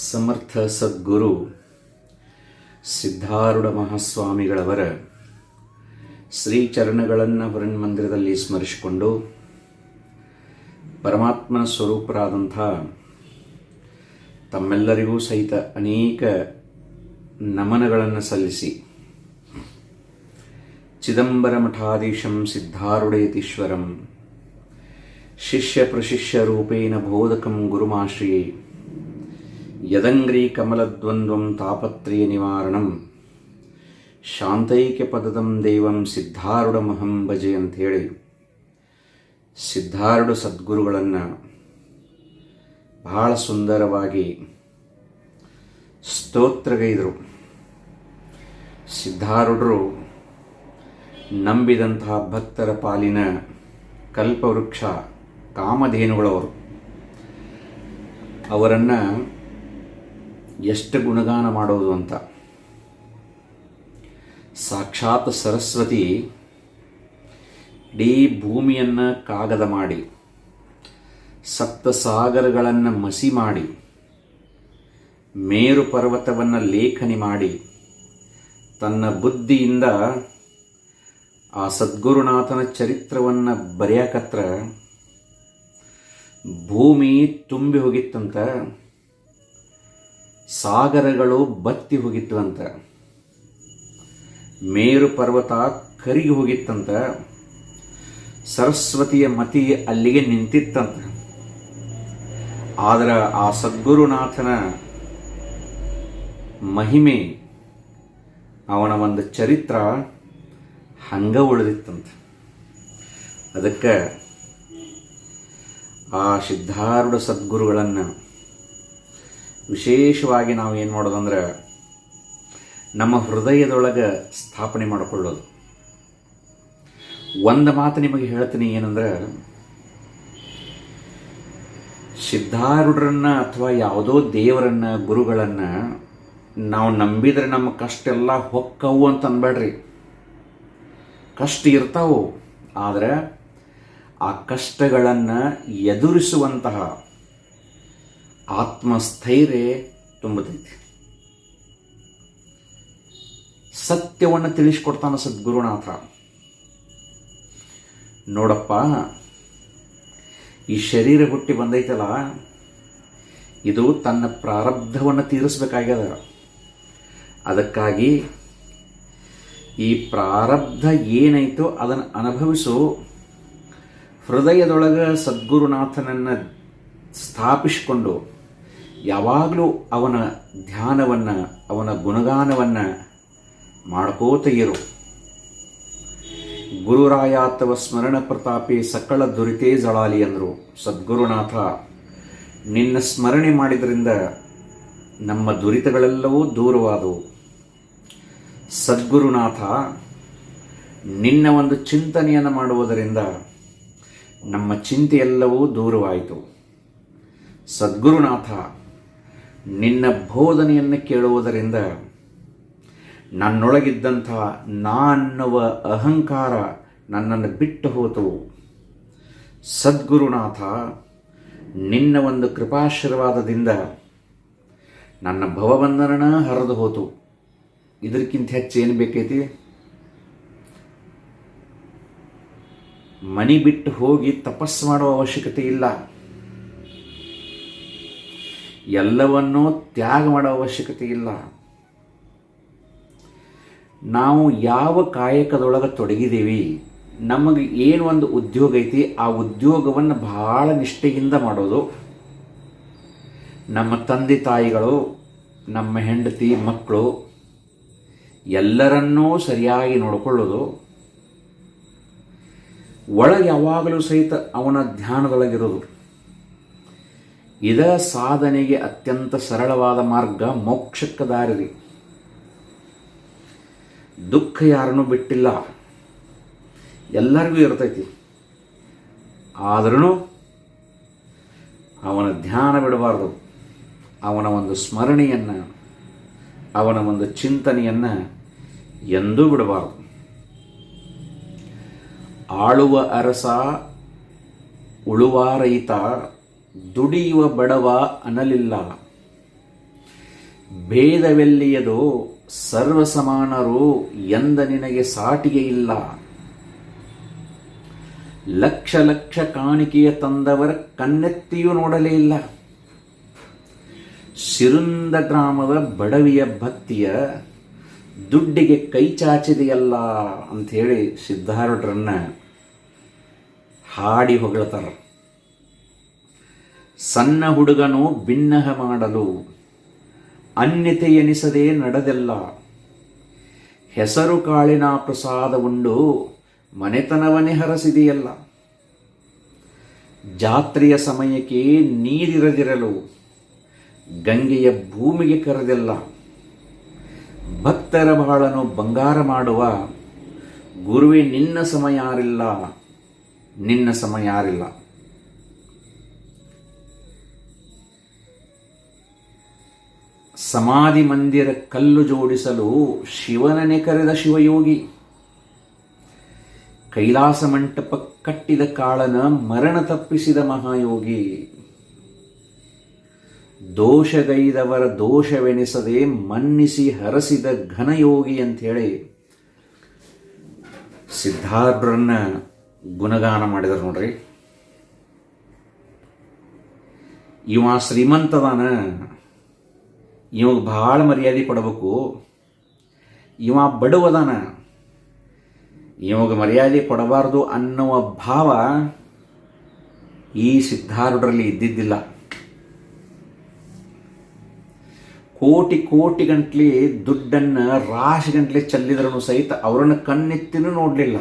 ಸಮರ್ಥ ಸದ್ಗುರು ಸಿದ್ಧಾರೂಢ ಮಹಾಸ್ವಾಮಿಗಳವರ ಶ್ರೀಚರಣಗಳನ್ನು ಮಂದಿರದಲ್ಲಿ ಸ್ಮರಿಸಿಕೊಂಡು ಪರಮಾತ್ಮನ ಸ್ವರೂಪರಾದಂಥ ತಮ್ಮೆಲ್ಲರಿಗೂ ಸಹಿತ ಅನೇಕ ನಮನಗಳನ್ನು ಸಲ್ಲಿಸಿ ಚಿದಂಬರ ಮಠಾಧೀಶಂ ಸಿದ್ಧಾರೂಢಯತೀಶ್ವರಂ ಶಿಷ್ಯ ಪ್ರಶಿಷ್ಯ ರೂಪೇಣ ಬೋಧಕಂ ಗುರುಮಾಶ್ರಿಯೇ ಯದಂಗ್ರಿ ಕಮಲದ್ವಂದ್ವಂ ತಾಪತ್ರಯ ನಿವಾರಣಂ ಶಾಂತೈಕ್ಯ ಪದದಂ ದೇವಂ ಸಿದ್ಧಾರುಢಮಹಂ ಭಜೆ ಅಂಥೇಳಿ. ಸಿದ್ಧಾರುಢ ಸದ್ಗುರುಗಳನ್ನು ಬಹಳ ಸುಂದರವಾಗಿ ಸ್ತೋತ್ರಗೈದರು. ಸಿದ್ಧಾರುಢರು ನಂಬಿದಂತಹ ಭಕ್ತರ ಪಾಲಿನ ಕಲ್ಪವೃಕ್ಷ ಕಾಮಧೇನುಗಳವರು. ಅವರನ್ನು ಎಷ್ಟು ಗುಣಗಾನ ಮಾಡೋದು ಅಂತ. ಸಾಕ್ಷಾತ್ ಸರಸ್ವತಿ ಇಡೀ ಭೂಮಿಯನ್ನು ಕಾಗದ ಮಾಡಿ ಸಪ್ತ ಸಾಗರಗಳನ್ನು ಮಸಿ ಮಾಡಿ, ಮೇರು ಪರ್ವತವನ್ನು ಲೇಖನಿ ಮಾಡಿ, ತನ್ನ ಬುದ್ಧಿಯಿಂದ ಆ ಸದ್ಗುರುನಾಥನ ಚರಿತ್ರವನ್ನು ಬರೆಯಕತ್ರ ಭೂಮಿ ತುಂಬಿ ಹೋಗಿತ್ತಂತ ಸಾಗರಗಳು ಬತ್ತಿ ಹೋಗಿತ್ತಂತ. ಮೇರು ಪರ್ವತ ಕರಿಗಿ ಹೋಗಿತ್ತಂತ. ಸರಸ್ವತಿಯ ಮತಿ ಅಲ್ಲಿಗೆ ನಿಂತಿತ್ತಂತ. ಆದ್ರೆ ಆ ಸದ್ಗುರುನಾಥನ ಮಹಿಮೆ, ಅವನ ಒಂದು ಚರಿತ್ರ ಹಂಗ ಉಳಿದಿತ್ತಂತ. ಅದಕ್ಕೆ ಆ ಸಿದ್ಧಾರೂಢ ಸದ್ಗುರುಗಳನ್ನು ವಿಶೇಷವಾಗಿ ನಾವು ಏನು ಮಾಡೋದಂದ್ರೆ ನಮ್ಮ ಹೃದಯದೊಳಗೆ ಸ್ಥಾಪನೆ ಮಾಡಿಕೊಳ್ಳೋದು. ಒಂದು ಮಾತು ನಿಮಗೆ ಹೇಳ್ತೀನಿ ಏನಂದ್ರೆ, ಸಿದ್ಧಾರೂಢರನ್ನ ಅಥವಾ ಯಾವುದೋ ದೇವರನ್ನ, ಗುರುಗಳನ್ನು ನಾವು ನಂಬಿದ್ರೆ ನಮ್ಮ ಕಷ್ಟ ಎಲ್ಲ ಹೊಕ್ಕವು ಅಂತ ಅನ್ಬೇಡ್ರಿ. ಕಷ್ಟ ಇರ್ತಾವು, ಆದರೆ ಆ ಕಷ್ಟಗಳನ್ನು ಎದುರಿಸುವಂತಹ ಆತ್ಮಸ್ಥೈರ್ಯ ತುಂಬತೈತಿ ಸತ್ಯವನ್ನು ತಿಳಿಸ್ಕೊಡ್ತಾನೆ ಸದ್ಗುರುನಾಥ ನೋಡಪ್ಪ, ಈ ಶರೀರ ಹುಟ್ಟಿ ಬಂದೈತಲ್ಲ, ಇದು ತನ್ನ ಪ್ರಾರಬ್ಧವನ್ನು ತೀರಿಸ್ಬೇಕಾಗ್ಯದ. ಅದಕ್ಕಾಗಿ ಈ ಪ್ರಾರಬ್ಧ ಏನೈತೋ ಅದನ್ನು ಅನುಭವಿಸು. ಹೃದಯದೊಳಗೆ ಸದ್ಗುರುನಾಥನನ್ನು ಸ್ಥಾಪಿಸಿಕೊಂಡು ಯಾವಾಗಲೂ ಅವನ ಧ್ಯಾನವನ್ನು, ಅವನ ಗುಣಗಾನವನ್ನು ಮಾಡ್ಕೋತ ಇರು ಗುರುರಾಯಾತವ ಸ್ಮರಣ ಪ್ರತಾಪಿ ಸಕಲ ದುರಿತೇ ಜಳಾಲಿ ಅಂದರು ಸದ್ಗುರುನಾಥ. ನಿನ್ನ ಸ್ಮರಣೆ ಮಾಡಿದ್ರಿಂದ ನಮ್ಮ ದುರಿತಗಳೆಲ್ಲವೂ ದೂರವಾದವು. ಸದ್ಗುರುನಾಥ, ನಿನ್ನ ಒಂದು ಚಿಂತನೆಯನ್ನು ಮಾಡುವುದರಿಂದ ನಮ್ಮ ಚಿಂತೆಯೆಲ್ಲವೂ ದೂರವಾಯಿತು. ಸದ್ಗುರುನಾಥ ನಿನ್ನ ಬೋಧನೆಯನ್ನು ಕೇಳುವುದರಿಂದ ನನ್ನೊಳಗಿದ್ದಂಥ ನಾನ್ನುವ ಅಹಂಕಾರ ನನ್ನನ್ನು ಬಿಟ್ಟು ಹೋತು. ಸದ್ಗುರುನಾಥ, ನಿನ್ನ ಒಂದು ಕೃಪಾಶೀರ್ವಾದದಿಂದ ನನ್ನ ಭವಬಂಧನ ಹರಿದು ಹೋತು. ಇದಕ್ಕಿಂತ ಹೆಚ್ಚು ಏನು ಬೇಕೈತಿ? ಮನಿ ಬಿಟ್ಟು ಹೋಗಿ ತಪಸ್ಸು ಮಾಡುವ ಅವಶ್ಯಕತೆ ಇಲ್ಲ. ಎಲ್ಲವನ್ನೂ ತ್ಯಾಗ ಮಾಡೋ ಅವಶ್ಯಕತೆ ಇಲ್ಲ. ನಾವು ಯಾವ ಕಾಯಕದೊಳಗೆ ತೊಡಗಿದ್ದೀವಿ, ನಮಗೆ ಏನು ಒಂದು ಉದ್ಯೋಗ ಐತಿ, ಆ ಉದ್ಯೋಗವನ್ನು ಬಹಳ ನಿಷ್ಠೆಯಿಂದ ಮಾಡೋದು. ನಮ್ಮ ತಂದೆ ತಾಯಿಗಳು, ನಮ್ಮ ಹೆಂಡತಿ ಮಕ್ಕಳು, ಎಲ್ಲರನ್ನೂ ಸರಿಯಾಗಿ ನೋಡಿಕೊಳ್ಳೋದು. ಒಳಗೆ ಯಾವಾಗಲೂ ಸಹಿತ ಅವನ ಧ್ಯಾನದೊಳಗಿರೋದು. ಇದ ಸಾಧನೆಗೆ ಅತ್ಯಂತ ಸರಳವಾದ ಮಾರ್ಗ ಮೋಕ್ಷಕ್ಕ ದಾರಿ ದುಃಖ ಯಾರನ್ನೂ ಬಿಟ್ಟಿಲ್ಲ. ಎಲ್ಲರಿಗೂ ಇರ್ತೈತಿ. ಆದ್ರೂ ಅವನ ಧ್ಯಾನ ಬಿಡಬಾರ್ದು. ಅವನ ಒಂದು ಸ್ಮರಣೆಯನ್ನು, ಅವನ ಒಂದು ಚಿಂತನೆಯನ್ನು ಎಂದೂ ಬಿಡಬಾರ್ದು. ಆಳುವ ಅರಸ, ಉಳುವ ದುಡಿಯುವ ಬಡವ ಅನಲಿಲ್ಲ ಭೇದವೆಲ್ಲಿಯದು ಸರ್ವಸಮಾನರು ಎಂದ ನಿನಗೆ ಸಾಟಿಗೆ ಇಲ್ಲ. ಲಕ್ಷ ಲಕ್ಷ ಕಾಣಿಕೆಯ ತಂದವರ ಕಣ್ಣೆತ್ತಿಯೂ ನೋಡಲೇ ಇಲ್ಲ. ಸಿರುಂದ ಗ್ರಾಮದ ಬಡವಿಯ ಭಕ್ತಿಯ ದುಡ್ಡಿಗೆ ಕೈ ಚಾಚಿದೆಯಲ್ಲ ಅಂಥೇಳಿ ಸಿದ್ಧಾರೂಢರನ್ನ ಹಾಡಿ ಹೊಗಳ್ತಾರ. ಸಣ್ಣ ಹುಡುಗನು ಭಿನ್ನಹ ಮಾಡಲು ಅನ್ಯತೆ ಎನಿಸದೆ ನಡೆದೆಲ್ಲ. ಹೆಸರು ಕಾಳಿನ ಪ್ರಸಾದವುಂಡು ಮನೆತನವನೇ ಹರಸಿದೆಯಲ್ಲ. ಜಾತ್ರೆಯ ಸಮಯಕ್ಕೆ ನೀರಿರದಿರಲು ಗಂಗೆಯ ಭೂಮಿಗೆ ಕರೆದೆಲ್ಲ. ಭಕ್ತರ ಬಾಳನು ಬಂಗಾರ ಮಾಡುವ ಗುರುವೆ ನಿನ್ನ ಸಮಯ ಯಾರಿಲ್ಲ. ನಿನ್ನ ಸಮಯ ಸಮಾಧಿ ಮಂದಿರ ಕಲ್ಲು ಜೋಡಿಸಲು ಶಿವನನೆ ಕರೆದ ಶಿವಯೋಗಿ. ಕೈಲಾಸ ಮಂಟಪ ಕಟ್ಟಿದ ಕಾಳನ ಮರಣ ತಪ್ಪಿಸಿದ ಮಹಾಯೋಗಿ. ದೋಷಗೈದವರ ದೋಷವೆನಿಸದೆ ಮನ್ನಿಸಿ ಹರಸಿದ ಘನಯೋಗಿ ಅಂಥೇಳಿ ಸಿದ್ಧಾರ್ಥರನ್ನ ಗುಣಗಾನ ಮಾಡಿದರು ನೋಡ್ರಿ. ಇವ ಶ್ರೀಮಂತದಾನ ಇವಾಗ ಭಾಳ ಮರ್ಯಾದೆ ಕೊಡಬೇಕು. ಇವ ಬಡವದಾನ. ಇವಾಗ ಮರ್ಯಾದೆ ಕೊಡಬಾರ್ದು ಅನ್ನುವ ಭಾವ ಈ ಸಿದ್ಧಾರೂಢರಲ್ಲಿ ಇದ್ದಿದ್ದಿಲ್ಲ. ಕೋಟಿ ಕೋಟಿ ಗಂಟ್ಲೆ ದುಡ್ಡನ್ನು ರಾಶಿ ಗಂಟ್ಲೆ ಚೆಲ್ಲಿದ್ರೂ ಸಹಿತ ಅವರನ್ನು ಕಣ್ಣೆತ್ತಿನೂ ನೋಡಲಿಲ್ಲ.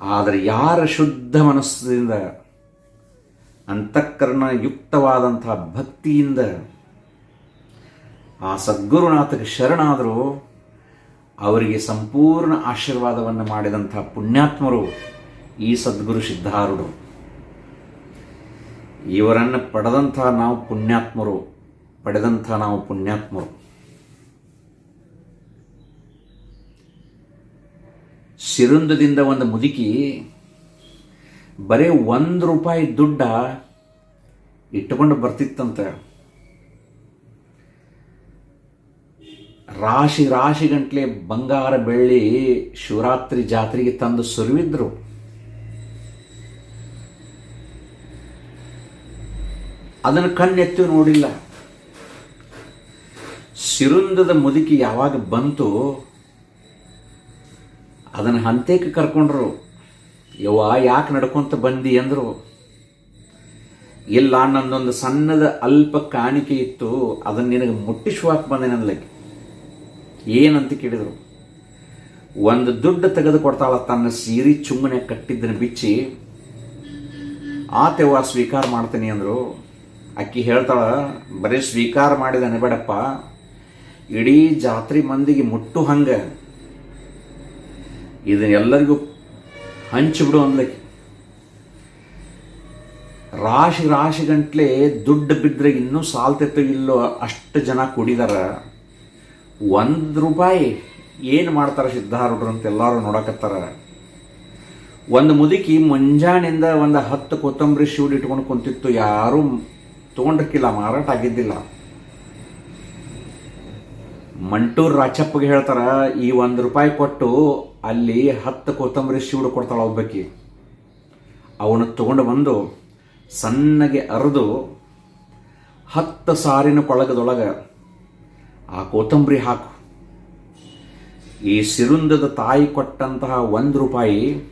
ಆದರೆ ಯಾರ ಶುದ್ಧ ಮನಸ್ಸಿನಿಂದ, ಅಂತಃಕರಣ ಯುಕ್ತವಾದಂತಹ ಭಕ್ತಿಯಿಂದ ಆ ಸದ್ಗುರುನಾಥಕ್ಕೆ ಶರಣಾದರೂ, ಅವರಿಗೆ ಸಂಪೂರ್ಣ ಆಶೀರ್ವಾದವನ್ನು ಮಾಡಿದಂಥ ಪುಣ್ಯಾತ್ಮರು ಈ ಸದ್ಗುರು ಸಿದ್ಧಾರುಡು ಇವರನ್ನು ಪಡೆದಂಥ ನಾವು ಪುಣ್ಯಾತ್ಮರು, ಪಡೆದಂಥ ನಾವು ಪುಣ್ಯಾತ್ಮರು. ಸಿರುಂದದಿಂದ ಒಂದು ಮುದುಕಿ ಬರೀ ಒಂದು ರೂಪಾಯಿ ದುಡ್ಡ ಇಟ್ಟುಕೊಂಡು ಬರ್ತಿತ್ತಂತೆ. ರಾಶಿ ರಾಶಿ ಗಂಟ್ಲೆ ಬಂಗಾರ ಬೆಳ್ಳಿ ಶಿವರಾತ್ರಿ ಜಾತ್ರೆಗೆ ತಂದು ಸುರಿವಿದ್ರು. ಅದನ್ನು ಕಣ್ಣೆತ್ತಿ ನೋಡಿಲ್ಲ. ಸಿರುಂದದ ಮುದುಕಿ ಯಾವಾಗ ಬಂತು ಅದನ್ನು ಹಂತೇಕೆ ಕರ್ಕೊಂಡ್ರು. ಯವ್ವ, ಯಾಕೆ ನಡ್ಕೊಂತ ಬಂದಿ ಅಂದರು. ಇಲ್ಲ ನನ್ನೊಂದು ಸಣ್ಣದ ಅಲ್ಪ ಕಾಣಿಕೆ ಇತ್ತು, ಅದನ್ನು ನಿನಗೆ ಮುಟ್ಟಿಸುವಾಕ್ ಬಂದೆ ನನ್ಲಕ್ಕೆ ಏನಂತ ಕೇಳಿದರು? ಒಂದು ದುಡ್ಡು ತೆಗೆದುಕೊಡ್ತಾಳ ತನ್ನ ಸೀರೆ ಚುಮ್ಮನೆ ಕಟ್ಟಿದ್ದನ್ನು ಬಿಚ್ಚಿ ಆತೆವ್ವ ಸ್ವೀಕಾರ ಮಾಡ್ತೀನಿ ಅಂದರು. ಅಕ್ಕಿ ಹೇಳ್ತಾಳ, ಬರೀ ಸ್ವೀಕಾರ ಮಾಡಿದ ಬೇಡಪ್ಪ ಇಡೀ ಜಾತ್ರೆ ಮಂದಿಗೆ ಮುಟ್ಟು ಹಂಗೆ. ಇದನ್ನೆಲ್ಲರಿಗೂ ಹಂಚಿಬಿಡು ಅಂದಕ್ಕೆ ರಾಶಿ ರಾಶಿ ಗಂಟ್ಲೆ ದುಡ್ಡು ಬಿದ್ದರೆ ಇನ್ನೂ ಸಾಲ್ತಿತ್ತು ಇಲ್ಲೋ ಅಷ್ಟು ಜನ ಕುಡಿದಾರ. ಒಂದು ರೂಪಾಯಿ ಏನು ಮಾಡ್ತಾರೆ ಸಿದ್ಧಾರೂಢರು ಅಂತ ಎಲ್ಲರೂ ನೋಡಕತ್ತಾರ. ಒಂದು ಮುದುಕಿ ಮುಂಜಾನಿಂದ ಒಂದು ಹತ್ತು ಕೊತ್ತಂಬರಿ ಶೂಡ್ ಇಟ್ಕೊಂಡು ಕುಂತಿತ್ತು, ಯಾರೂ ತಗೊಂಡಕ್ಕಿಲ್ಲ ಮಾರಾಟ ಆಗಿದ್ದಿಲ್ಲ. ಮಂಟೂರ್ ರಾಚಪ್ಪಗೆ ಹೇಳ್ತಾರ, ಈ ಒಂದು ರೂಪಾಯಿ ಕೊಟ್ಟು ಅಲ್ಲಿ ಹತ್ತು ಕೊತ್ತಂಬರಿ ಶೂಡ್ ಕೊಡ್ತಾಳ ಒಬ್ಬಾಕಿ. ಅವನು ತಗೊಂಡು ಬಂದು ಸಣ್ಣಗೆ ಅರೆದು ಹತ್ತು ಸಾರಿನ ಕೊಳಗದೊಳಗೆ ಆ ಕೊತ್ತಂಬರಿ ಹಾಕು. ಈ ಸಿರುಂದದ ತಾಯಿ ಕೊಟ್ಟಂತಹ ಒಂದು ರೂಪಾಯಿ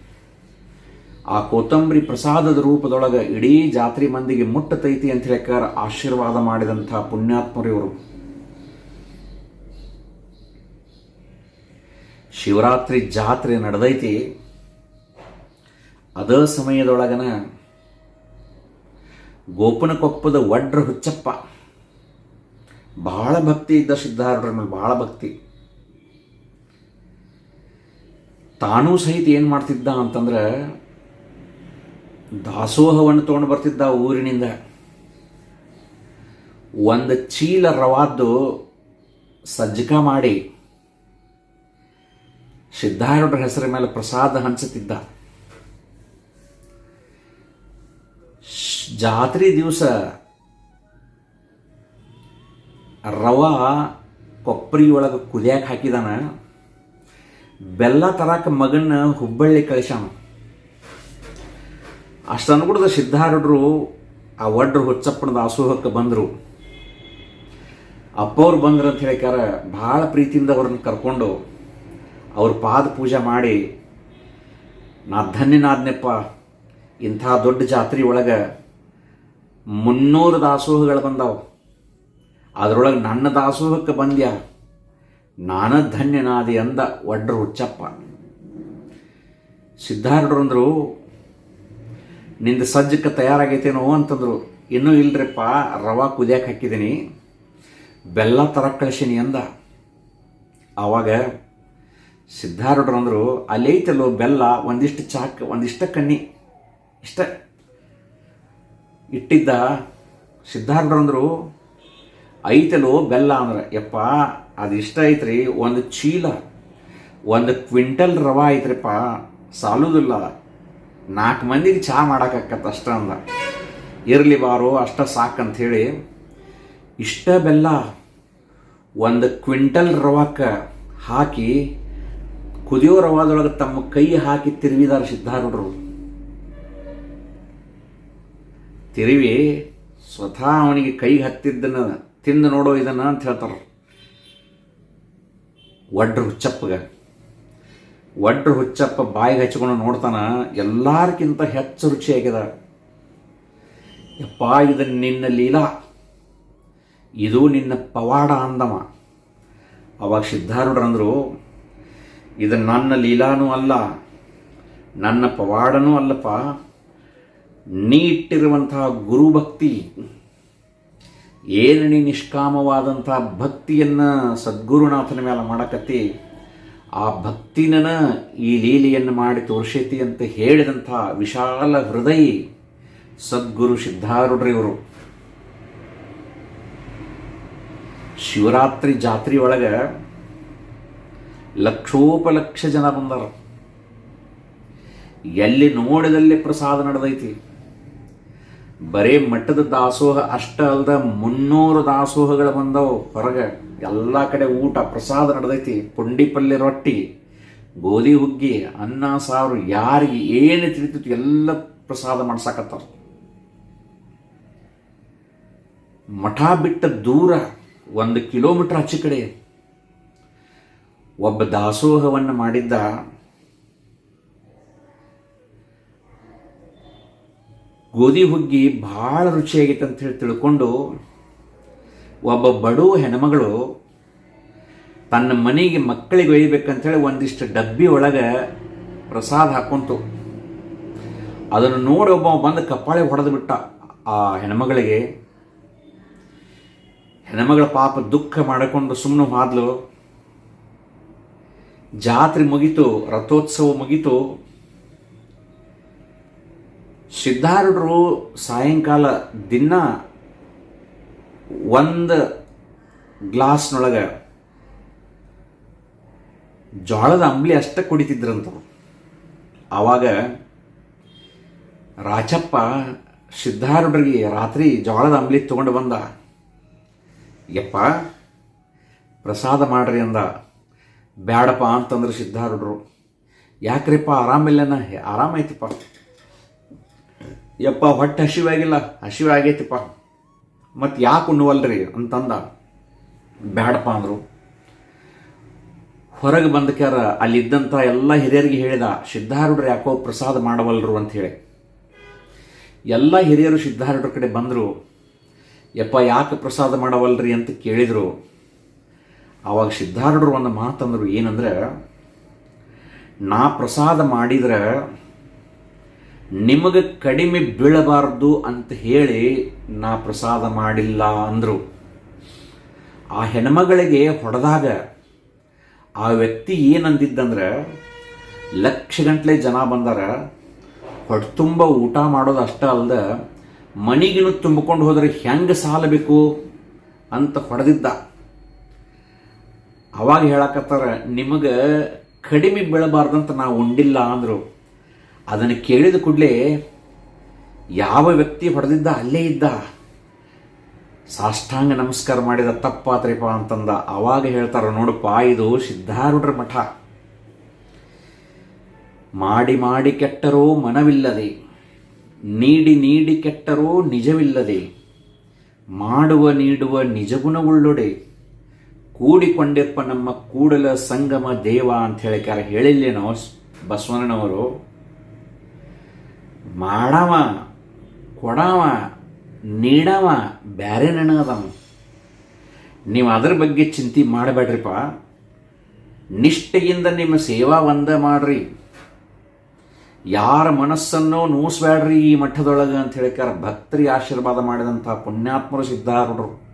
ಆ ಕೊತ್ತಂಬರಿ ಪ್ರಸಾದದ ರೂಪದೊಳಗೆ ಇಡೀ ಜಾತ್ರೆ ಮಂದಿಗೆ ಮುಟ್ಟತೈತಿ ಅಂತ ಹೇಳಿ ಆಶೀರ್ವಾದ ಮಾಡಿದಂತಹ ಪುಣ್ಯಾತ್ಮರಿವರು. ಶಿವರಾತ್ರಿ ಜಾತ್ರೆ ನಡೆದೈತಿ. ಅದ ಸಮಯದೊಳಗನ ಗೋಪನಕೊಪ್ಪದ ವಡ್ರ ಹುಚ್ಚಪ್ಪ ಬಹಳ ಭಕ್ತಿ ಇದ್ದ ಸಿದ್ಧಾರೂಢರ ಮೇಲೆ ಬಹಳ ಭಕ್ತಿ. ತಾನೂ ಸಹಿತ ಏನು ಮಾಡ್ತಿದ್ದ ಅಂತಂದ್ರೆ ದಾಸೋಹವನ್ನು ತೊಗೊಂಡು ಬರ್ತಿದ್ದ ಊರಿನಿಂದ. ಒಂದು ಚೀಲ ರವಾದ್ದು ಸಜ್ಜಕ ಮಾಡಿ ಸಿದ್ಧಾರೂಢರ ಹೆಸರ ಮೇಲೆ ಪ್ರಸಾದ ಹಂಚುತ್ತಿದ್ದ. ಜಾತ್ರೆ ದಿವಸ ರವ ಕೊಪ್ಪರಿ ಒಳಗೆ ಕುದಿಯಕ್ಕೆ ಹಾಕಿದಾನ. ಬೆಲ್ಲ ತರಾಕ ಮಗನ ಹುಬ್ಬಳ್ಳಿ ಕಳಿಸ್ಯಾನ. ಅಷ್ಟು ಅನ್ಬಿಡ್ದ ಸಿದ್ಧಾರೂಢರು ಆ ಒಡ್ರು ಹುಚ್ಚಪ್ಪನ ದಾಸೋಹಕ್ಕೆ ಬಂದರು. ಅಪ್ಪವ್ರು ಬಂದ್ರು ಅಂತ ಹೇಳಿಕಾರ ಭಾಳ ಪ್ರೀತಿಯಿಂದ ಅವ್ರನ್ನ ಕರ್ಕೊಂಡು ಅವ್ರ ಪಾದ ಪೂಜೆ ಮಾಡಿ, ನಾ ಧನ್ಯನಾದ್ನೆಪ್ಪ ಇಂಥ ದೊಡ್ಡ ಜಾತ್ರೆ ಒಳಗೆ ಮುನ್ನೂರು ದಾಸೋಹಗಳು ಬಂದಾವು. ಅದರೊಳಗೆ ನನ್ನ ದಾಸೋಹಕ್ಕೆ ಬಂದ್ಯ? ನಾನ ಧನ್ಯನಾದಿ ಅಂದ ಒಡ್ರು ಹುಚ್ಚಪ್ಪ. ಸಿದ್ಧಾರೂಢರು ಅಂದರು ನಿಂದು ಸಜ್ಜಕ್ಕೆ ತಯಾರಾಗೈತೇನೋ? ಅಂತಂದ್ರು. ಇನ್ನೂ ಇಲ್ರಿಪ್ಪ, ರವಾ ಕುದಿಯಕ್ಕೆ ಹಾಕಿದ್ದೀನಿ ಬೆಲ್ಲ ಥರ ಕಳಿಸೀನಿ ಅಂದ ಆವಾಗ ಸಿದ್ಧಾರೂಢರು ಅಂದರು ಅಲ್ಲೈತಲ್ಲೋ ಬೆಲ್ಲ, ಒಂದಿಷ್ಟು ಚಾಕ್, ಒಂದಿಷ್ಟ ಕಣ್ಣಿ. ಇಷ್ಟ. ಇಟ್ಟಿದ್ದ ಸಿದ್ಧಾರೂಢರು ಐತಲ್ಲೋ ಬೆಲ್ಲ ಅಂದ್ರೆ, ಯಪ್ಪ, ಅದು ಇಷ್ಟ ಐತ್ರಿ, ಒಂದು ಚೀಲ, ಒಂದು ಕ್ವಿಂಟಲ್ ರವಾ ಐತ್ರಿಪ್ಪ ಸಾಲುದಿಲ್ಲ. ನಾಲ್ಕು ಮಂದಿಗೆ ಚಹಾ ಮಾಡಕ್ಕತ್ತ ಅಷ್ಟ ಅಂದ. ಇರಲಿ ಬಾರೋ, ಅಷ್ಟ ಸಾಕಂತ ಹೇಳಿ ಇಷ್ಟ ಬೆಲ್ಲ ಒಂದು ಕ್ವಿಂಟಲ್ ರವಾಕ್ಕೆ ಹಾಕಿ, ಕುದಿಯೋ ರವಾದೊಳಗೆ ತಮ್ಮ ಕೈ ಹಾಕಿ ತಿರುವಿದಾರ ಸಿದ್ಧಾರೂಢರು. ತಿರುವಿ ಸ್ವತಃ ಅವನಿಗೆ ಕೈಗೆ ಹತ್ತಿದ್ದನ್ನ ತಿಂದು ನೋಡೋ ಇದನ್ನು ಅಂತ ಹೇಳ್ತಾರೆ. ಒಡ್ರು ಹುಚ್ಚಪ್ಪಗ. ಒಡ್ರು ಹುಚ್ಚಪ್ಪ ಬಾಯಿಗೆ ಹಚ್ಕೊಂಡು ನೋಡ್ತಾನ, ಎಲ್ಲಾರ್ಕಿಂತ ಹೆಚ್ಚು ರುಚಿಯಾಗ್ಯದ. ಯಪ್ಪ, ಇದು ನಿನ್ನ ಲೀಲಾ. ಇದು ನಿನ್ನ ಪವಾಡ ಅಂದವ. ಅವಾಗ ಸಿದ್ಧಾರೂಢರಂದರು, ಇದು ನನ್ನ ಲೀಲಾನೂ ಅಲ್ಲ, ನನ್ನ ಪವಾಡನೂ ಅಲ್ಲಪ್ಪ. ನೀ ಇಟ್ಟಿರುವಂತಹ ಗುರುಭಕ್ತಿ ಏನು ನೀ ನಿಷ್ಕಾಮವಾದಂಥ ಭಕ್ತಿಯನ್ನು ಸದ್ಗುರುನಾಥನ ಮೇಲೆ ಮಾಡಕತ್ತಿ, ಆ ಭಕ್ತಿನ ಈ ಲೀಲೆಯನ್ನು ಮಾಡಿ ತೋರಿಸೈತಿ ಅಂತ ಹೇಳಿದಂಥ ವಿಶಾಲ ಹೃದಯ ಸದ್ಗುರು ಸಿದ್ಧಾರೂಢರಿವರು ಶಿವರಾತ್ರಿ ಜಾತ್ರೆ ಒಳಗೆ ಲಕ್ಷೋಪಲಕ್ಷ ಜನ ಬಂದಾರ. ಎಲ್ಲಿ ನೋಡಿದಲ್ಲಿ ಪ್ರಸಾದ ನಡೆದೈತಿ. ಬರೇ ಮಠದ ದಾಸೋಹ ಅಷ್ಟ ಅಲ್ಲದ ಮುನ್ನೂರು ದಾಸೋಹಗಳು ಬಂದವು. ಹೊರಗೆ ಎಲ್ಲ ಕಡೆ ಊಟ, ಪ್ರಸಾದ ನಡೆದೈತಿ. ಪಲ್ಯ ರೊಟ್ಟಿ, ಗೋಧಿ ಹುಗ್ಗಿ, ಅನ್ನ, ಸಾರು, ಯಾರಿಗೆ ಏನು ತಿಳಿತೈತಿ ಎಲ್ಲ ಪ್ರಸಾದ ಮಾಡ್ಸಾಕತ್ತಾರ. ಮಠ ಬಿಟ್ಟ ದೂರ ಒಂದು ಕಿಲೋಮೀಟರ್ ಆಚೆ ಕಡೆ ಒಬ್ಬ ದಾಸೋಹವನ್ನು ಮಾಡಿದ್ದ ಗೋಧಿ ಹುಗ್ಗಿ ಭಾಳ ರುಚಿಯಾಗಿತ್ತು ಅಂತ ಹೇಳಿ ತಿಳ್ಕೊಂಡು ಒಬ್ಬ ಬಡವ ಹೆಣ್ಮಗಳು ತನ್ನ ಮನೆಗೆ ಮಕ್ಕಳಿಗೆ ಒಯ್ಯಬೇಕಂತೇಳಿ ಒಂದಿಷ್ಟು ಡಬ್ಬಿ ಒಳಗೆ ಪ್ರಸಾದ ಹಾಕೊಂತು ಅದನ್ನು ನೋಡಿ ಒಬ್ಬ ಬಂದು ಕಪ್ಪಾಳೆ ಹೊಡೆದು ಬಿಟ್ಟ ಆ ಹೆಣ್ಮಗಳಿಗೆ. ಹೆಣ್ಮಗಳ ಪಾಪ ದುಃಖ ಮಾಡಿಕೊಂಡು ಸುಮ್ಮನೆ ಹಾದ್ಲು. ಜಾತ್ರೆ ಮುಗೀತು, ರಥೋತ್ಸವ ಮುಗೀತು. ಸಿದ್ಧಾರೂಢರು ಸಾಯಂಕಾಲ ದಿನ ಒಂದು ಗ್ಲಾಸ್ನೊಳಗೆ ಜೋಳದ ಅಂಬ್ಲಿ ಅಷ್ಟೇ ಕುಡಿತಿದ್ರಂತವ್ರು. ಆವಾಗ ರಾಚಪ್ಪ ಸಿದ್ಧಾರೂಢರಿಗೆ ರಾತ್ರಿ ಜೋಳದ ಅಂಬ್ಲಿ ತೊಗೊಂಡು ಬಂದ, ಯಪ್ಪ, ಪ್ರಸಾದ ಮಾಡ್ರಿ ಅಂದ. ಬ್ಯಾಡಪ್ಪ ಅಂತಂದ್ರೆ ಸಿದ್ಧಾರೂಢರು. ಯಾಕ್ರಿಪ್ಪ, ಆರಾಮಿಲ್ಲನ? ಆರಾಮೈತಿಪ್ಪ ಯಪ್ಪ ಹೊಟ್ಟೆ ಹಸಿವಾಗಿಲ್ಲ. ಹಸಿವೆ ಆಗೈತಿಪ್ಪ ಮತ್ತು ಯಾಕೆ ಉಣ್ಣುವಲ್ರಿ? ಅಂತಂದ. ಬ್ಯಾಡಪ್ಪ ಅಂದರು. ಹೊರಗೆ ಬಂದಕ್ಯಾರ ಅಲ್ಲಿದ್ದಂಥ ಎಲ್ಲ ಹಿರಿಯರಿಗೆ ಹೇಳಿದ ಸಿದ್ಧಾರೂಢರು ಯಾಕೋ ಪ್ರಸಾದ ಮಾಡವಲ್ರು ಅಂತ ಹೇಳಿ. ಎಲ್ಲ ಹಿರಿಯರು ಸಿದ್ಧಾರೂಢರ ಕಡೆ ಬಂದರು. ಯಪ್ಪ ಯಾಕೆ ಪ್ರಸಾದ ಮಾಡವಲ್ರಿ ಅಂತ ಕೇಳಿದರು. ಆವಾಗ ಸಿದ್ಧಾರೂಢರು ಒಂದು ಮಾತಂದರು ಏನಂದ್ರೆ ನಾ ಪ್ರಸಾದ ಮಾಡಿದ್ರೆ ನಿಮಗೆ ಕಡಿಮೆ ಬೀಳಬಾರ್ದು ಅಂತ ಹೇಳಿ ನಾ ಪ್ರಸಾದ ಮಾಡಿಲ್ಲ ಅಂದರು. ಆ ಹೆಣ್ಮಗಳಿಗೆ ಹೊಡೆದಾಗ ಆ ವ್ಯಕ್ತಿ ಏನಂದಿದ್ದಂದ್ರೆ, ಲಕ್ಷ ಗಂಟ್ಲೆ ಜನ ಬಂದಾರ ಹೊಟ್ಟೆ ಊಟ ಮಾಡೋದು ಅಷ್ಟ ಅಲ್ದ ಮನಿಗಿನೂ ತುಂಬಿಕೊಂಡು ಹೋದ್ರೆ ಹೆಂಗೆ ಸಾಲಬೇಕು ಅಂತ ಹೊಡೆದಿದ್ದ. ಅವಾಗ ಹೇಳಕತ್ತಾರ, ನಿಮಗೆ ಕಡಿಮೆ ಬೀಳಬಾರ್ದಂತ ನಾ ಉಂಡಿಲ್ಲ ಅಂದರು. ಅದನ್ನು ಕೇಳಿದ ಕೂಡಲೇ ಯಾವ ವ್ಯಕ್ತಿ ಹೊಡೆದಿದ್ದ, ಅಲ್ಲೇ ಇದ್ದ? ಸಾಷ್ಟಾಂಗ ನಮಸ್ಕಾರ ಮಾಡಿದ ತಪ್ಪಾತ್ರಿಪ ಅಂತಂದ. ಅವಾಗ ಹೇಳ್ತಾರ, ನೋಡಪ್ಪ, ಇದು ಸಿದ್ಧಾರೂಢರ ಮಠ. ಮಾಡಿ ಮಾಡಿ ಕೆಟ್ಟರೋ ಮನವಿಲ್ಲದೆ, ನೀಡಿ ನೀಡಿ ಕೆಟ್ಟರೋ ನಿಜವಿಲ್ಲದೆ, ಮಾಡುವ ನೀಡುವ ನಿಜಗುಣವುಳ್ಳೊಡೆ ಕೂಡಿಕೊಂಡಿರ್ಪ ನಮ್ಮ ಕೂಡಲ ಸಂಗಮ ದೇವ ಅಂತ ಹೇಳಿಕಾರ ಹೇಳಿಲ್ಲೇನೋ ಬಸವಣ್ಣನವರು? ಮಾಡವ, ಕೊಡವ, ನೀಡವ, ಬ್ಯಾರೆ ನನಗದವ. ನೀವು ಅದ್ರ ಬಗ್ಗೆ ಚಿಂತೆ ಮಾಡಬೇಡ್ರಿಪ್ಪ. ನಿಷ್ಠೆಯಿಂದ ನಿಮ್ಮ ಸೇವಾ ಒಂದ ಮಾಡ್ರಿ. ಯಾರ ಮನಸ್ಸನ್ನು ನೂಸ್ಬೇಡ್ರಿ ಈ ಮಠದೊಳಗೆ ಅಂತ ಹೇಳಿಕಾರ ಭಕ್ತರಿ ಆಶೀರ್ವಾದ ಮಾಡಿದಂಥ ಪುಣ್ಯಾತ್ಮರು ಸಿದ್ಧಾರ್ಡ್ರು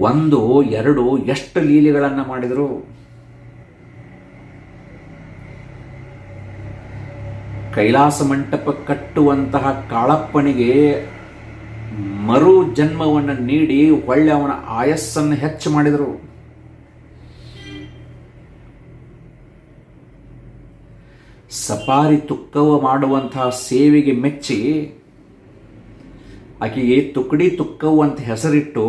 ಒಂದು, ಎರಡು, ಎಷ್ಟು ಲೀಲೆಗಳನ್ನು ಮಾಡಿದರು? ಕೈಲಾಸ ಮಂಟಪ ಕಟ್ಟುವಂತಹ ಕಾಳಪ್ಪನಿಗೆ ಮರು ಜನ್ಮವನ್ನು ನೀಡಿ ಒಳ್ಳೆ ಅವನ ಆಯಸ್ಸನ್ನು ಹೆಚ್ಚು ಮಾಡಿದರು. ಸಪಾರಿ ತುಕ್ಕವ ಮಾಡುವಂತಹ ಸೇವೆಗೆ ಮೆಚ್ಚಿ ಆಕೆಗೆ ತುಕಡಿ ತುಕ್ಕವು ಅಂತ ಹೆಸರಿಟ್ಟು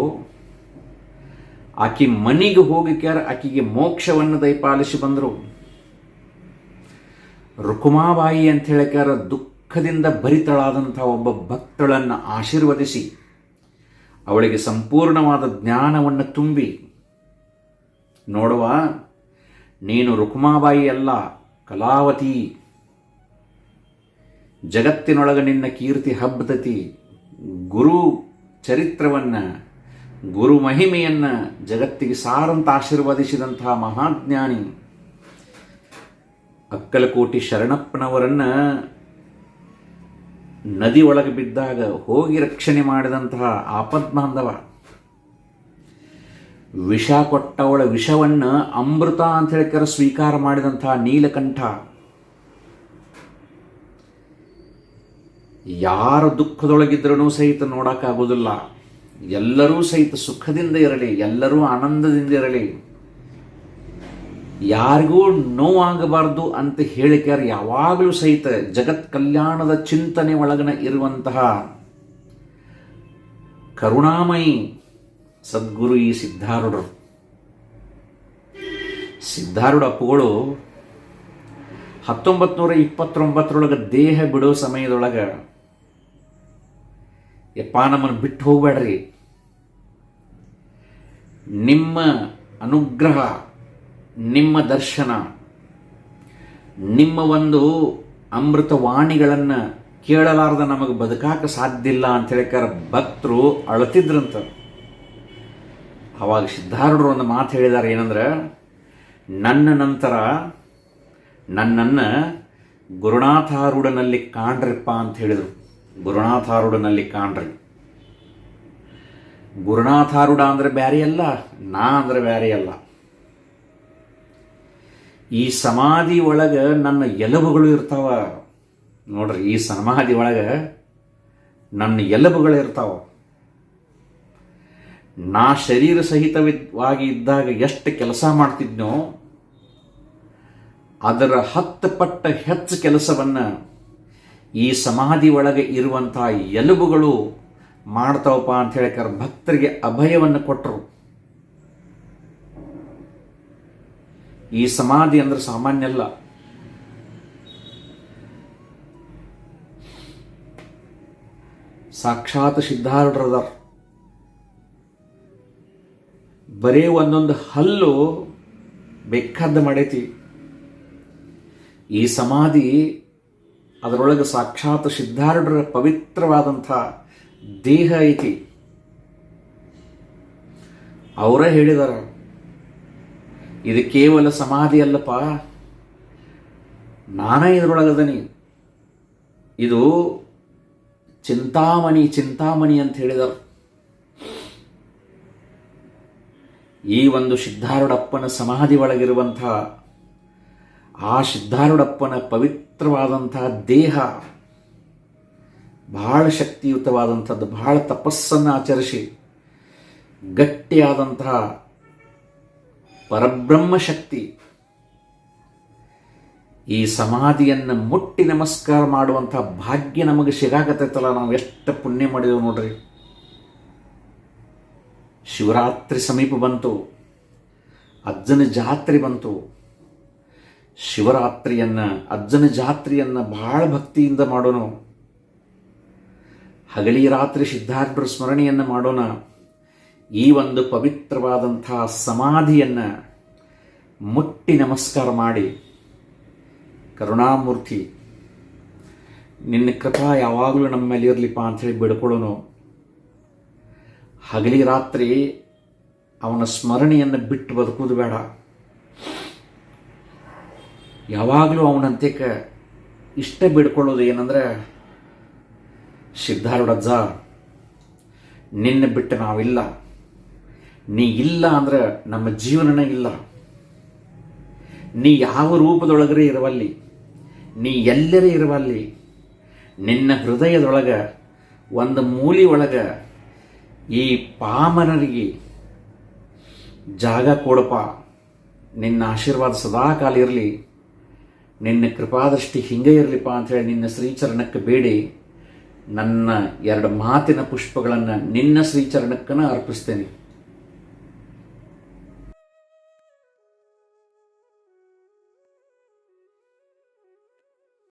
ಆಕೆ ಮನೆಗೆ ಹೋಗಿಕ್ಯಾರ ಆಕೆಗೆ ಮೋಕ್ಷವನ್ನು ದಯಪಾಲಿಸಿ ಬಂದರು. ರುಕುಮಾಬಾಯಿ ಅಂತ ಹೇಳಿಕಾರ ದುಃಖದಿಂದ ಭರಿತಳಾದಂಥ ಒಬ್ಬ ಭಕ್ತಳನ್ನು ಆಶೀರ್ವದಿಸಿ ಅವಳಿಗೆ ಸಂಪೂರ್ಣವಾದ ಜ್ಞಾನವನ್ನು ತುಂಬಿ, ನೋಡುವ, ನೀನು ರುಕುಮಾಬಾಯಿ ಅಲ್ಲ, ಕಲಾವತಿ, ಜಗತ್ತಿನೊಳಗೆ ನಿನ್ನ ಕೀರ್ತಿ ಹಬ್ಬತತಿ, ಗುರು ಚರಿತ್ರವನ್ನು, ಗುರು ಮಹಿಮೆಯನ್ನು ಜಗತ್ತಿಗೆ ಸಾರಂತ ಆಶೀರ್ವದಿಸಿದಂತಹ ಮಹಾಜ್ಞಾನಿ ಅಕ್ಕಲಕೋಟಿ ಶರಣಪ್ಪನವರನ್ನ ನದಿ ಒಳಗೆ ಬಿದ್ದಾಗ ಹೋಗಿ ರಕ್ಷಣೆ ಮಾಡಿದಂತಹ ಆಪದ್ಬಾಂಧವ ವಿಷ ಕೊಟ್ಟವಳ ವಿಷವನ್ನು ಅಮೃತ ಅಂತ ಹೇಳಿಕರ ಸ್ವೀಕಾರ ಮಾಡಿದಂತಹ ನೀಲಕಂಠ. ಯಾರ ದುಃಖದೊಳಗಿದ್ರೂ ಸಹಿತ ನೋಡೋಕ್ಕಾಗೋದಿಲ್ಲ. ಎಲ್ಲರೂ ಸಹಿತ ಸುಖದಿಂದ ಇರಲಿ, ಎಲ್ಲರೂ ಆನಂದದಿಂದ ಇರಲಿ. ಯಾರಿಗೂ ನೋವಾಗಬಾರ್ದು ಅಂತ ಹೇಳಿಕ್ಯಾರ ಯಾವಾಗಲೂ ಸಹಿತ ಜಗತ್ ಕಲ್ಯಾಣದ ಚಿಂತನೆ ಒಳಗನ ಇರುವಂತಹ ಕರುಣಾಮಯಿ ಸದ್ಗುರು ಈ ಸಿದ್ಧಾರೂಢರು. ಸಿದ್ಧಾರೂಢ ಅಪ್ಪುಗಳು ಹತ್ತೊಂಬತ್ತು ನೂರ ಇಪ್ಪತ್ತೊಂಬತ್ತರೊಳಗೆ ದೇಹ ಬಿಡೋ ಸಮಯದೊಳಗೆ, ಯಪ್ಪ ನಮ್ಮನ್ನು ಬಿಟ್ಟು ಹೋಗಬೇಡ್ರಿ. ನಿಮ್ಮ ಅನುಗ್ರಹ ನಿಮ್ಮ ದರ್ಶನ, ನಿಮ್ಮ ಒಂದು ಅಮೃತ ವಾಣಿಗಳನ್ನು ಕೇಳಲಾರ್ದ ನಮಗೆ ಬದುಕಾಕ ಸಾಧ್ಯ ಇಲ್ಲ ಅಂತ ಹೇಳಿಕಾರ ಭಕ್ತರು ಅಳತಿದ್ರಂತ. ಅವಾಗ ಸಿದ್ಧಾರೂಢರು ಒಂದು ಮಾತು ಹೇಳಿದ್ದಾರೆ ಏನಂದ್ರೆ, ನನ್ನ ನಂತರ ನನ್ನನ್ನು ಗುರುನಾಥಾರೂಢನಲ್ಲಿ ಕಾಣ್ರಿಪ್ಪ ಅಂತ ಹೇಳಿದರು. ಗುರುನಾಥಾರೂಢನಲ್ಲಿ ಕಾಣ್ರಿ. ಗುರುನಾಥಾರೂಢ ಅಂದರೆ ಬ್ಯಾರೆ ಅಲ್ಲ, ನಾ ಅಂದರೆ ಬ್ಯಾರೆ ಅಲ್ಲ. ಈ ಸಮಾಧಿ ಒಳಗೆ ನನ್ನ ಎಲುಬುಗಳು ಇರ್ತಾವ. ನೋಡ್ರಿ, ಈ ಸಮಾಧಿ ಒಳಗೆ ನನ್ನ ಎಲುಬುಗಳು ಇರ್ತಾವ. ನಾ ಶರೀರ ಸಹಿತವಾಗಿ ಇದ್ದಾಗ ಎಷ್ಟು ಕೆಲಸ ಮಾಡ್ತಿದ್ನೋ, ಅದರ ಹತ್ತು ಪಟ್ಟ ಹೆಚ್ಚು ಕೆಲಸವನ್ನು ಈ ಸಮಾಧಿ ಒಳಗೆ ಇರುವಂತಹ ಎಲುಬುಗಳು ಮಾಡ್ತಾವಪ್ಪ ಅಂತ ಹೇಳಿಕರ ಭಕ್ತರಿಗೆ ಅಭಯವನ್ನು ಕೊಟ್ಟರು ಈ ಸಮಾಧಿ ಅಂದ್ರೆ ಸಾಮಾನ್ಯ ಅಲ್ಲ. ಸಾಕ್ಷಾತ್ ಸಿದ್ಧಾರೂಢರದಾರ ಬರೀ ಒಂದೊಂದು ಹಲ್ಲು ಬೇಕಾದ ಮಾಡೈತಿ. ಈ ಸಮಾಧಿ ಅದರೊಳಗೆ ಸಾಕ್ಷಾತ್ ಸಿದ್ಧಾರೂಢರ ಪವಿತ್ರವಾದಂಥ ದೇಹ ಐತಿ. ಅವರೇ ಹೇಳಿದಾರ ಇದು ಕೇವಲ ಸಮಾಧಿ ಅಲ್ಲಪ್ಪ. ನಾನೇ ಇದರೊಳಗದನಿ ಇದು ಚಿಂತಾಮಣಿ ಚಿಂತಾಮಣಿ ಅಂತ ಹೇಳಿದರು ಈ ಒಂದು ಸಿದ್ಧಾರೂಢಪ್ಪನ ಸಮಾಧಿ ಒಳಗಿರುವಂಥ, ಆ ಸಿದ್ಧಾರೂಢಪ್ಪನ ಪವಿತ್ರವಾದಂತಹ ದೇಹ, ಬಹಳ ಶಕ್ತಿಯುತವಾದಂಥದ್ದು, ಬಹಳ ತಪಸ್ಸನ್ನು ಆಚರಿಸಿ ಗಟ್ಟಿಯಾದಂತಹ ಪರಬ್ರಹ್ಮ ಶಕ್ತಿ. ಈ ಸಮಾಧಿಯನ್ನು ಮುಟ್ಟಿ ನಮಸ್ಕಾರ ಮಾಡುವಂಥ ಭಾಗ್ಯ ನಮಗೆ ಸಿಗಾಕತ್ತೈತಲ್ಲ ನಾವು ಎಷ್ಟು ಪುಣ್ಯ ಮಾಡಿದೆವು ನೋಡ್ರಿ. ಶಿವರಾತ್ರಿ ಸಮೀಪ ಬಂತು, ಅಜ್ಜನ ಜಾತ್ರೆ ಬಂತು. ಶಿವರಾತ್ರಿಯನ್ನು, ಅಜ್ಜನ ಜಾತ್ರೆಯನ್ನು ಬಹಳ ಭಕ್ತಿಯಿಂದ ಮಾಡೋಣ ಹಗಲಿ ರಾತ್ರಿ ಸಿದ್ಧಾರ್ಥರ ಸ್ಮರಣೆಯನ್ನು ಮಾಡೋಣ ಈ ಒಂದು ಪವಿತ್ರವಾದಂತಹ ಸಮಾಧಿಯನ್ನು ಮುಟ್ಟಿ ನಮಸ್ಕಾರ ಮಾಡಿ, ಕರುಣಾಮೂರ್ತಿ, ನಿನ್ನ ಕಥಾ ಯಾವಾಗಲೂ ನಮ್ಮ ಮೇಲೆ ಇರಲಿಪ್ಪ ಅಂಥೇಳಿ ಬಿಡ್ಕೊಳ್ಳೋನು. ಹಗಲಿ ರಾತ್ರಿ ಅವನ ಸ್ಮರಣೆಯನ್ನು ಬಿಟ್ಟು ಬದುಕುವುದು ಬೇಡ. ಯಾವಾಗಲೂ ಅವನಂತೆ ಇಷ್ಟ ಬಿಡ್ಕೊಳ್ಳೋದು ಏನಂದ್ರೆ ಸಿದ್ಧಾರೂಢಜ್ಜ ನಿನ್ನ ಬಿಟ್ಟು ನಾವಿಲ್ಲ. ನೀ ಇಲ್ಲ ಅಂದ್ರೆ ನಮ್ಮ ಜೀವನನೇ ಇಲ್ಲ. ನೀ ಯಾವ ರೂಪದೊಳಗರೆ ಇರುವಲ್ಲಿ, ನೀ ಎಲ್ಲರೇ ಇರುವಲ್ಲಿ, ನಿನ್ನ ಹೃದಯದೊಳಗ, ಒಂದು ಮೂಲಿ ಒಳಗ ಈ ಪಾಮನರಿಗೆ ಜಾಗ ಕೊಡಪ್ಪ. ನಿನ್ನ ಆಶೀರ್ವಾದ ಸದಾಕಾಲ ಇರಲಿ. ನಿನ್ನ ಕೃಪಾದೃಷ್ಟಿ ಹಿಂಗೆ ಇರಲಿಪ್ಪ ಅಂಥೇಳಿ ನಿನ್ನ ಶ್ರೀಚರಣಕ್ಕೆ ಬೇಡಿ. ನನ್ನ ಎರಡು ಮಾತಿನ ಪುಷ್ಪಗಳನ್ನು ನಿನ್ನ ಶ್ರೀಚರಣಕ್ಕನ ಅರ್ಪಿಸ್ತೇನೆ.